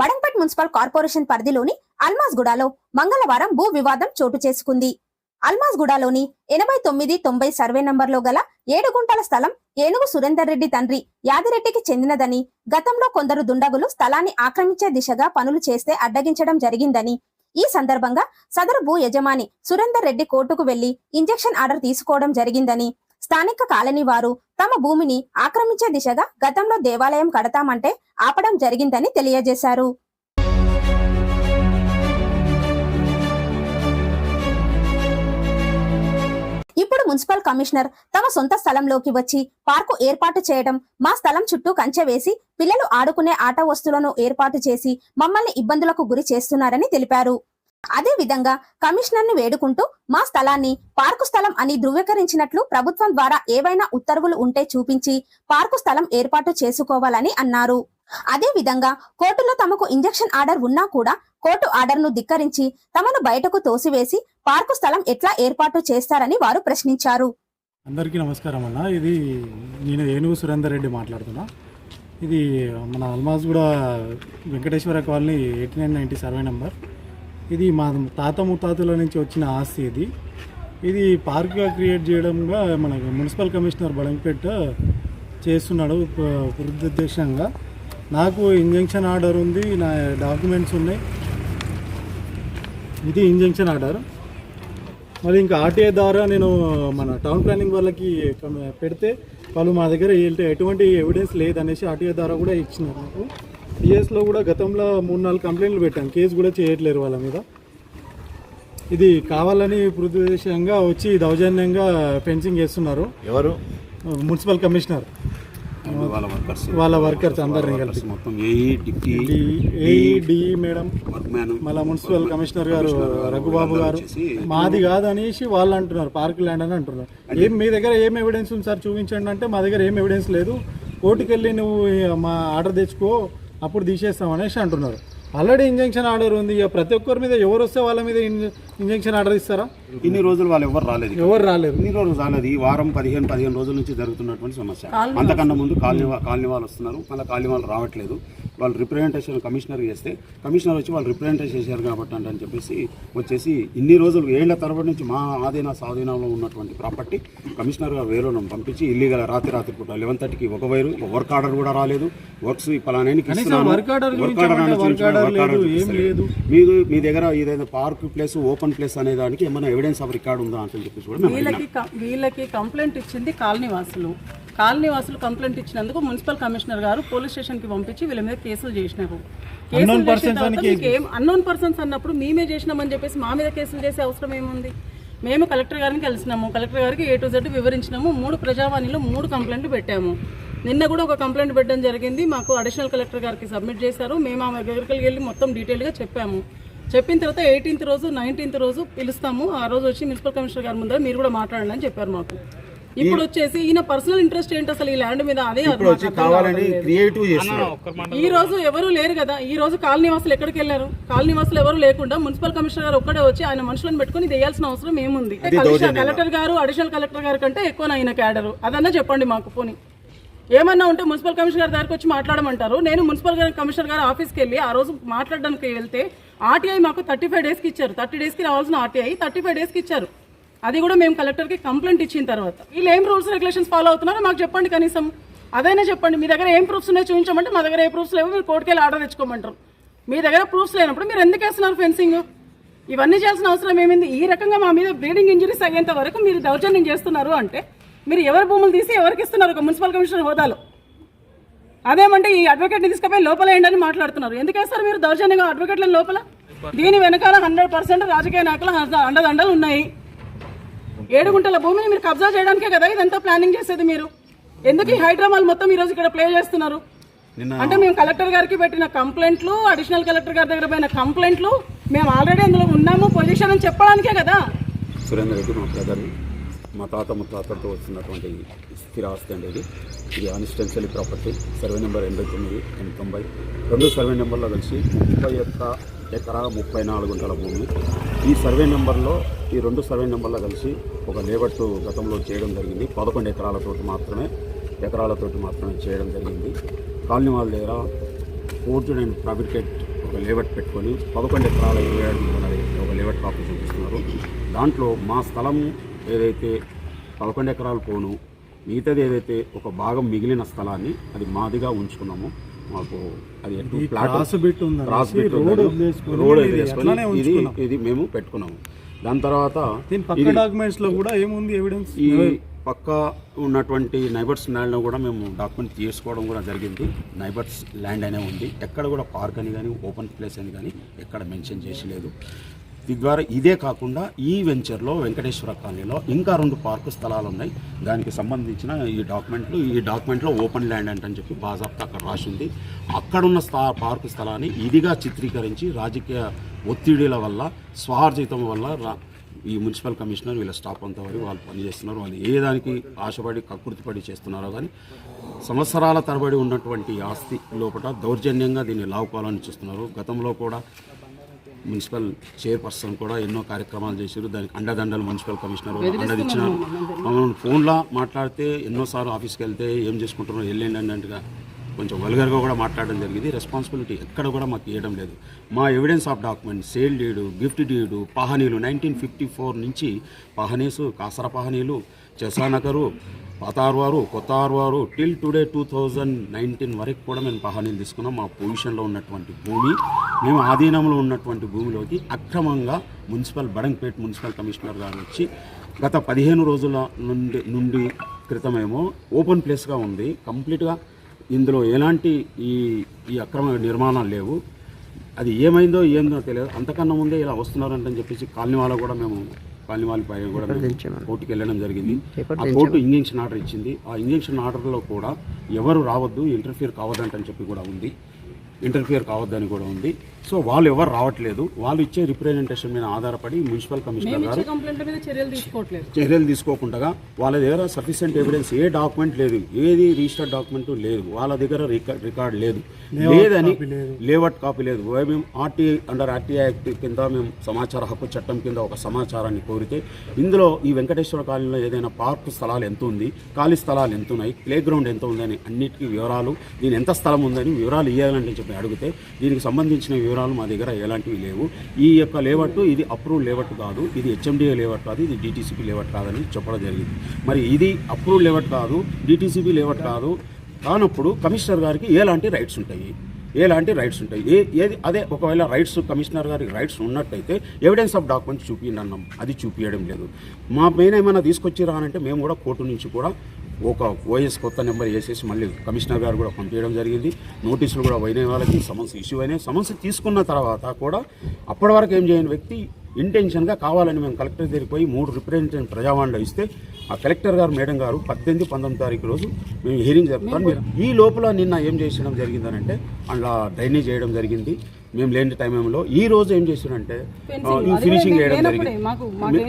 బడంపట్ municipal corporation పరిధిలోని అల్మాజ్గూడలో మంగళవారం భూ వివాదం చోటు చేసుకుంది. అల్మాజ్గూడలోని ఎనభై తొమ్మిది తొంభై సర్వే నంబర్లో గల ఏడు గుంటల స్థలం ఏనుగు సురేందర్ రెడ్డి తండ్రి యాదిరెడ్డికి చెందినదని గతంలో కొందరు దుండగులు స్థలాన్ని ఆక్రమించే దిశగా పనులు చేస్తే అడ్డగించడం జరిగిందని. ఈ సందర్భంగా సదరు భూ యజమాని సురేందర్ రెడ్డి కోర్టుకు వెళ్ళి ఇంజెక్షన్ ఆర్డర్ తీసుకోవడం జరిగిందని. స్థానిక కాలనీ వారు తమ భూమిని ఆక్రమించే దిశగా గతంలో దేవాలయం కడతామంటే ఆపడం జరిగిందని తెలియజేశారు. ఇప్పుడు మున్సిపల్ కమిషనర్ తమ సొంత స్థలంలోకి వచ్చి పార్కు ఏర్పాటు చేయడం మా స్థలం చుట్టూ కంచె వేసి పిల్లలు ఆడుకునే ఆట వస్తువులను ఏర్పాటు చేసి మమ్మల్ని ఇబ్బందులకు గురి చేస్తున్నారని తెలిపారు. అదే విధంగా కమిషనర్ని వేడుకుంటూ మా స్థలాన్ని పార్కు స్థలం అని ధృవీకరించినట్లు ప్రభుత్వం ద్వారా ఏవైనా ఉత్తర్వులు ఉంటే చూపించి పార్కు స్థలం ఏర్పాటు చేసుకోవాలని అన్నారు. అదే విధంగా కోర్టులో తమకు ఇంజెక్షన్ ఆర్డర్ ఉన్నా కూడా కోర్టు ఆర్డర్ను ధిక్కరించి తమను బయటకు తోసివేసి పార్కు స్థలం ఎట్లా ఏర్పాటు చేస్తారని వారు ప్రశ్నించారు. అందరికీ నమస్కారం అన్న. ఇది నేను ఏనుగు సురేందర్ రెడ్డి మాట్లాడుతున్నా. ఇది మన అల్మాజ్ కూడా Venkateswara colony eighty nine ninety survey number. ఇది మా తాత ముత్తాతల నుంచి వచ్చిన ఆస్తి ఇది. ఇది పార్క్గా క్రియేట్ చేయడంగా మన మున్సిపల్ కమిషనర్ బడంపేట చేస్తున్నాడు వృద్ధోద్దేశంగా నాకు ఇంజంక్షన్ ఆర్డర్ ఉంది నా డాక్యుమెంట్స్ ఉన్నాయి. ఇది ఇంజంక్షన్ ఆర్డర్ మరి ఇంకా ఆర్టీఏ ద్వారా నేను మన టౌన్ ప్లానింగ్ వాళ్ళకి పెడితే వాళ్ళు మా దగ్గర ఎటువంటి ఎవిడెన్స్ లేదనేసి ఆర్టీఏ ద్వారా కూడా ఇచ్చినారు నాకు పిఎస్లో కూడా గతంలో మూడు నాలుగు కంప్లైంట్లు పెట్టాను కేసు కూడా చేయట్లేరు వాళ్ళ మీద. ఇది కావాలని ప్రదేశంగా వచ్చి దౌర్జన్యంగా ఫెన్సింగ్ చేస్తున్నారు. ఎవరు? Municipal commissioner. వాళ్ళ వర్కర్స్ వాళ్ళ వర్కర్స్ అందరినీ కలిపి. మొత్తం AE deputy AE DE madam work man మళ్ళా మున్సిపల్ కమిషనర్ గారు రఘుబాబు గారు. మాది కాదు అనేసి వాళ్ళు అంటున్నారు పార్క్ ల్యాండ్ అని అంటున్నారు. ఏం మీ దగ్గర ఏం ఎవిడెన్స్ ఉంది సార్? చూపించండి అంటే మా దగ్గర ఏం ఎవిడెన్స్ లేదు. కోర్టుకి వెళ్ళి నువ్వు మా ఆర్డర్ తెచ్చుకో అప్పుడు తీసేస్తాం అనేసి అంటున్నారు. ఆల్రెడీ ఇంజెక్షన్ ఆర్డర్ ఉంది. ఇక ప్రతి ఒక్కరి మీద ఎవరు వస్తే వాళ్ళ మీద ఇంజెక్షన్ ఆర్డర్ ఇస్తారా? ఇన్ని రోజులు వాళ్ళు ఎవరు రాలేదు. ఎవరు రాలేరు ఇన్ని రోజులు రాలేదు. ఈ వారం పదిహేను పదిహేను రోజుల నుంచి జరుగుతున్నటువంటి సమస్య. అంతకన్నా ముందు కాలనీ కాలనీ వాళ్ళు వస్తున్నారు. మళ్ళీ కాలనీ వాళ్ళు రావట్లేదు. వాళ్ళు రిప్రజెంటేషన్ కమిషనర్ చేస్తే కమిషనర్ వచ్చి వాళ్ళు రిప్రజెంటేషన్ చేశారు కాబట్టి అంట అని చెప్పేసి వచ్చేసి ఇన్ని రోజులు ఏళ్ళ తరబడి నుంచి మా ఆధీన స్వాధీనంలో ఉన్నటువంటి ప్రాపర్టీ కమిషనర్ గారు వేరే పంపించి ఇల్లీగల్ రాత్రి రాత్రి పూట లెవెన్ థర్టీకి ఒక వైరు వర్క్ ఆర్డర్ కూడా రాలేదు. వర్క్స్ పలానానికి వర్క్ ఆర్డర్. మీరు మీ దగ్గర ఏదైనా పార్క్ ప్లేస్ ఓపెన్ ప్లేస్ అనే దానికి ఏమైనా ఎవిడెన్స్ ఆఫ్ రికార్డ్ ఉందా అని చెప్పేసి కూడా. వీళ్ళకి వీళ్ళకి కంప్లైంట్ ఇచ్చింది కాలనీ వాసులు కాలనీ వాసులు కంప్లైంట్ ఇచ్చినందుకు మున్సిపల్ కమిషనర్ గారు పోలీస్ స్టేషన్కి పంపించి వీళ్ళ మీద కేసులు చేసినారు. కేసులు చేసిన తర్వాత మీకు ఏం అన్నోన్ పర్సన్స్ అన్నప్పుడు మేమే చేసినామని చెప్పేసి మా మీద కేసులు చేసే అవసరం ఏముంది? మేము కలెక్టర్ గారిని కలిసినాము. కలెక్టర్ గారికి ఏ టు జెడ్ వివరించినాము. మూడు ప్రజావాణిలో మూడు కంప్లైంట్లు పెట్టాము. నిన్న కూడా ఒక కంప్లైంట్ పెట్టడం జరిగింది. మాకు అడిషనల్ కలెక్టర్ గారికి సబ్మిట్ చేశారు. మేము ఆమె దగ్గరికి వెళ్ళి మొత్తం డీటెయిల్గా చెప్పాము. చెప్పిన తర్వాత ఎయిటీన్త్ రోజు నైన్టీన్త్ రోజు పిలుస్తాము. ఆ రోజు వచ్చి మున్సిపల్ కమిషనర్ గారి ముందర మీరు కూడా మాట్లాడండి అని చెప్పారు మాకు. ఇప్పుడు వచ్చేసి ఈయన పర్సనల్ ఇంట్రెస్ట్ ఏంటి అసలు ఈ ల్యాండ్ మీద? అదే ఇప్పుడు వచ్చి కావాలని క్రియేటివ్ చేస్తున్నారు ఈ రోజు ఎవరు లేరు కదా ఈ రోజు కాలనీ వాసులు ఎక్కడికి వెళ్ళారు? కాలనీ వాసులు ఎవరు లేకుండా మున్సిపల్ కమిషనర్ గారు ఒక్కడే వచ్చి ఆయన మనుషులను పెట్టుకుని వేయాల్సిన అవసరం ఏముంది? కలెక్టర్ గారు అడిషనల్ కలెక్టర్ గారి కంటే ఎక్కువ ఆయన క్యాడరు అదన్నా చెప్పండి మాకు పోనీ. ఏమన్నా ఉంటే మున్సిపల్ కమిషనర్ గారి దగ్గరికి వచ్చి మాట్లాడమంటారు. నేను మున్సిపల్ గారి కమిషనర్ గారి ఆఫీస్కి వెళ్ళి ఆ రోజు మాట్లాడడానికి వెళ్తే ఆర్టీఐ మాకు థర్టీ ఫైవ్ డేస్కి ఇచ్చారు. థర్టీ డేస్కి రావాల్సిన ఆర్టీఐ థర్టీ ఫైవ్ డేస్కి ఇచ్చారు. అది కూడా మేము కలెక్టర్కి కంప్లైంట్ ఇచ్చిన తర్వాత. వీళ్ళు ఏం రూల్స్ రెగ్యులేషన్స్ ఫాలో అవుతున్నారో మాకు చెప్పండి కనీసం. అదైనా చెప్పండి. మీ దగ్గర ఏం ప్రూఫ్స్ ఉన్నాయో చూపించమంటే మా దగ్గర ఏ ప్రూఫ్స్ లేవు మీరు కోర్టుకి వెళ్ళి ఆర్డర్ తెచ్చుకోమంటారు. మీ దగ్గర ప్రూఫ్స్ లేనప్పుడు మీరు ఎందుకు వేస్తున్నారు ఫెన్సింగ్ ఇవన్నీ చేయాల్సిన అవసరం ఏమైంది? ఈ రకంగా మా మీద బ్లీడింగ్ ఇంజరీస్ అయ్యేంత వరకు మీరు దౌర్జన్యం చేస్తున్నారు అంటే మీరు ఎవరి భూములు తీసి ఎవరికి ఇస్తున్నారు? ఒక మున్సిపల్ కమిషనర్ హోదాలో. అదేమంటే ఈ అడ్వకేట్ని తీసుకుపోయి లోపల ఏంటని మాట్లాడుతున్నారు. ఎందుకు వేస్తారు మీరు? దౌర్జన్యంగా అడ్వకేట్లను లోపల? దీని వెనకాల హండ్రెడ్ పర్సెంట్ రాజకీయ నాయకుల అండదండలు ఉన్నాయి. ఏడు గుంటల భూమిని మీరు కబ్జా చేయడానికే కదా ఇదంతా ప్లానింగ్ చేసేది మీరు? ఎందుకు ఈ హైడ్రామాల్ మొత్తం ఈ రోజు ఇక్కడ ప్లే చేస్తున్నారు? అంటే మేము కలెక్టర్ గారికి పెట్టిన కంప్లైంట్లు అడిషనల్ కలెక్టర్ గారి దగ్గర పోయిన కంప్లైంట్లు మేము ఆల్రెడీ అందులో ఉన్నాము పొజిషన్ అని చెప్పడానికే కదా? సురేందర్ రెడ్డి మా బ్రదర్ మా తాత ముత్తాతలతో వచ్చినటువంటి స్థిర ఆస్తి అండి ఇది. ఇది అన్స్టెన్షియల్ ప్రాపర్టీ సర్వే నెంబర్ ఎనభై తొమ్మిది ఎనభై తొంభై. రెండు సర్వే నెంబర్లో కలిసి ముప్పై ఒక్క ఎకరా ముప్పై నాలుగు గంటల భూమి. ఈ సర్వే నెంబర్లో ఈ రెండు సర్వే నెంబర్లో కలిసి ఒక లేబర్ట్ గతంలో చేయడం జరిగింది. పదకొండు ఎకరాలతోటి మాత్రమే ఎకరాలతోటి మాత్రమే చేయడం జరిగింది. కాలనీ వాళ్ళ దగ్గర ఫోర్జ్డ్ అండ్ ఫ్యాబ్రికేట్ ఒక లేవట్ పెట్టుకొని పదకొండు ఎకరాల ఇరవై ఒక లేవట్ కాపీ చూపిస్తున్నారు. దాంట్లో మా స్థలం ఏదైతే పదకొండు ఎకరాలు పోను మిగతాది ఏదైతే ఒక భాగం మిగిలిన స్థలాన్ని అది మాదిగా ఉంచుకున్నాము. మాకు అది ఎటు ప్లాట్ క్రాస్ బిట్ రోడ్ ఇది ఇది మేము పెట్టుకున్నాము. దాని తర్వాత డాక్యుమెంట్స్లో కూడా ఏముంది ఎవిడెన్స్ ఈ పక్క ఉన్నటువంటి నైబర్స్ ల్యాండ్లో కూడా మేము డాక్యుమెంట్ తీసుకోవడం కూడా జరిగింది. నైబర్స్ ల్యాండ్ అనే ఉంది. ఎక్కడ కూడా పార్క్ అని కానీ ఓపెన్ ప్లేస్ అని కానీ ఎక్కడ మెన్షన్ చేసి లేదు. ద్వారా ఇదే కాకుండా ఈ వెంచర్లో వెంకటేశ్వర కాలనీలో ఇంకా రెండు పార్కు స్థలాలు ఉన్నాయి. దానికి సంబంధించిన ఈ డాక్యుమెంట్లు ఈ డాక్యుమెంట్లో ఓపెన్ ల్యాండ్ అంటని చెప్పి బాజాప్తా అక్కడ రాసింది. అక్కడున్న స్థా పార్కు స్థలాన్ని ఇదిగా చిత్రీకరించి రాజకీయ ఒత్తిడిల వల్ల స్వార్జితం వల్ల రా- ఈ మున్సిపల్ కమిషనర్ వీళ్ళ స్టాఫ్ అంతా వారి వాళ్ళు పనిచేస్తున్నారు. వాళ్ళు ఏ దానికి ఆశపడి కక్కుర్తిపడి చేస్తున్నారో కానీ సంవత్సరాల తరబడి ఉన్నటువంటి ఆస్తి లోపల దౌర్జన్యంగా దీన్ని లావుకోవాలని చూస్తున్నారు. గతంలో కూడా మున్సిపల్ చైర్పర్సన్ కూడా ఎన్నో కార్యక్రమాలు చేశారు. దానికి అండదండలు మున్సిపల్ కమిషనర్ అండదిచ్చినారు మమ్మల్ని ఫోన్లో మాట్లాడితే ఎన్నోసార్లు ఆఫీస్కి వెళ్తే ఏం చేసుకుంటున్నారు వెళ్ళండి అన్నట్టుగా కొంచెం వల్గర్గా కూడా మాట్లాడడం జరిగింది. రెస్పాన్సిబిలిటీ ఎక్కడ కూడా మాకు ఇవ్వడం లేదు. మా evidence of document sale deed gift deed పహనీలు nineteen fifty four నుంచి పహనీసు కాసర పహనీలు చెసానగరు పాతార్వారు కొత్త ఆర్వారు till today two thousand nineteen వరకు కూడా మేము పహానీలు తీసుకున్నాం. మా పొజిషన్లో ఉన్నటువంటి భూమి మేము ఆధీనంలో ఉన్నటువంటి భూమిలోకి అక్రమంగా మున్సిపల్ బడంగ్పేట్ మున్సిపల్ కమిషనర్ గారు వచ్చి గత పదిహేను రోజుల నుండి నుండి క్రితమేమో ఓపెన్ ప్లేస్గా ఉంది. కంప్లీట్గా ఇందులో ఎలాంటి ఈ ఈ అక్రమ నిర్మాణాలు లేవు. అది ఏమైందో ఏందో తెలియదు. అంతకన్నా ముందే ఇలా వస్తున్నారంటని చెప్పేసి కాలనీ వాళ్ళ కూడా మేము కాలనీ వాళ్ళ పైన కూడా కోర్టుకి వెళ్ళడం జరిగింది. ఆ కోర్టు ఇంజక్షన్ ఆర్డర్ ఇచ్చింది. ఆ ఇంజక్షన్ ఆర్డర్లో కూడా ఎవరు రావద్దు ఇంటర్ఫియర్ కావద్దంటని చెప్పి కూడా ఉంది. ఇంటర్ఫియర్ కావద్దని కూడా ఉంది. సో వాళ్ళు ఎవరు రావట్లేదు. వాళ్ళు ఇచ్చే రిప్రజెంటేషన్ మీద ఆధారపడి మున్సిపల్ కమిషనర్ గారు చర్యలు తీసుకోకుండా వాళ్ళ దగ్గర సఫిషియెంట్ ఎవిడెన్స్ ఏ డాక్యుమెంట్ లేదు. ఏది రిజిస్టర్డ్ డాక్యుమెంట్ లేదు. వాళ్ళ దగ్గర రికా- రికార్డ్ లేదు. లేదని లేవట్ కాపీ లేదు. మేము ఆర్టీ అండర్ ఆర్టీ యాక్ట్ కింద మేము సమాచార హక్కు చట్టం కింద ఒక సమాచారాన్ని కోరితే ఇందులో ఈ వెంకటేశ్వర కాలనీలో ఏదైనా పార్కు స్థలాలు ఎంత ఉంది ఖాళీ స్థలాలు ఎంత ఉన్నాయి ప్లే గ్రౌండ్ ఎంత ఉందని అన్నిటికీ వివరాలు దీని ఎంత స్థలం ఉందని వివరాలు ఇవ్వాలని చెప్పి అడిగితే దీనికి సంబంధించిన వివరాలు మా దగ్గర ఎలాంటివి లేవు. ఈ యొక్క లేవట్టు ఇది అప్రూవ్ లేవట్టు కాదు. ఇది హెచ్ఎండిఏ లేవట్ కాదు. ఇది డిటీసీపీ లేవట్ కాదని చెప్పడం జరిగింది. మరి ఇది అప్రూవ్ లేవట్ కాదు. డిటీసీపీ లేవట్ కాదు. కానప్పుడు కమిషనర్ గారికి ఎలాంటి రైట్స్ ఉంటాయి? ఎలాంటి రైట్స్ ఉంటాయి? ఏ ఏది అదే ఒకవేళ రైట్స్ కమిషనర్ గారికి రైట్స్ ఉన్నట్టయితే ఎవిడెన్స్ ఆఫ్ డాక్యుమెంట్స్ చూపించండి అన్నాం. అది చూపించడం లేదు. మా మెయిన్ ఏమైనా తీసుకొచ్చిరా అంటే మేము కూడా కోర్టు నుంచి కూడా ఒక ఓఎస్ కొత్త నెంబర్ వేసేసి మళ్ళీ కమిషనర్ గారు కూడా పంపించడం జరిగింది. నోటీసులు కూడా పోయినాయి వాళ్ళకి సమస్య ఇష్యూ అయినాయి. సమస్య తీసుకున్న తర్వాత కూడా అప్పటి వరకు ఏం చేయని వ్యక్తి ఇంటెన్షన్గా కావాలని మేము కలెక్టర్ దగ్గరికి పోయి మూడు రిప్రజెంటేషన్ ప్రజావాణిలో ఇస్తే ఆ కలెక్టర్ గారు మేడం గారు పద్దెనిమిది పంతొమ్మిది తారీఖు రోజు మేము హియరింగ్ జరుపుతాం. ఈ లోపల నిన్న ఏం చేసడం జరిగిందనంటే అందులో డ్రైనేజ్ చేయడం జరిగింది. మేము లేని టైంలో ఈ రోజు ఏం చేసినంటే ఈ ఫినిషింగ్ చేయడం జరిగింది.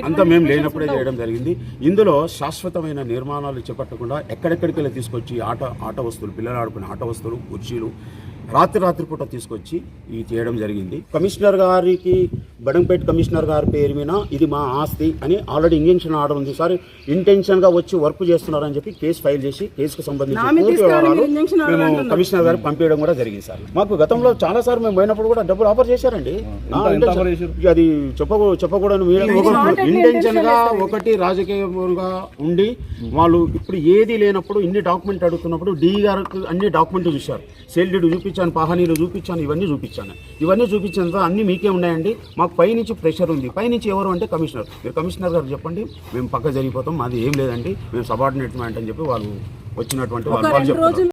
అంతా మేము లేనప్పుడే చేయడం జరిగింది. ఇందులో శాశ్వతమైన నిర్మాణాలు చేపట్టకుండా ఎక్కడెక్కడికి వెళ్ళి తీసుకొచ్చి ఆట ఆట వస్తువులు పిల్లలు ఆడుకునే ఆట వస్తువులు కుర్చీలు రాత్రి రాత్రి పూట తీసుకొచ్చి ఇవి చేయడం జరిగింది. కమిషనర్ గారికి బడంపేట్ కమిషనర్ గారి పేరు మీద ఇది మా ఆస్తి అని ఆల్రెడీ ఇంజక్షన్ ఆర్డర్ ఉంది. సార్ ఇంటెన్షన్గా వచ్చి వర్క్ చేస్తున్నారని చెప్పి కేసు ఫైల్ చేసి కేసుకు సంబంధించిన పూర్తి వివరాలు మేము. కమిషనర్ గారికి పంపించడం కూడా జరిగింది సార్. మాకు గతంలో చాలా సార్లు మేము పోయినప్పుడు కూడా డబ్బులు ఆఫర్ చేశారండి. అది చెప్పకూ చెప్పకూడదు ఇంటెన్షన్గా ఒకటి రాజకీయంగా ఉండి వాళ్ళు ఇప్పుడు ఏది లేనప్పుడు ఇన్ని డాక్యుమెంట్ అడుగుతున్నప్పుడు డి గారికి అన్ని డాక్యుమెంట్ చూశారు. సేల్ డీడ్ చూపించాను పహానీలు చూపించాను ఇవన్నీ చూపించాను. ఇవన్నీ చూపించినంత అన్ని మీకే ఉన్నాయండి. మాకు పైనుంచి ప్రెషర్ ఉంది. పైనుంచి ఎవరు అంటే కమిషనర్. మీరు కమిషనర్ గారు చెప్పండి. మేము పక్క జరిగిపోతాం. మాది ఏం లేదండి. మేము సబార్డినేట్ అని చెప్పి వాళ్ళు వచ్చినటువంటి వాళ్ళు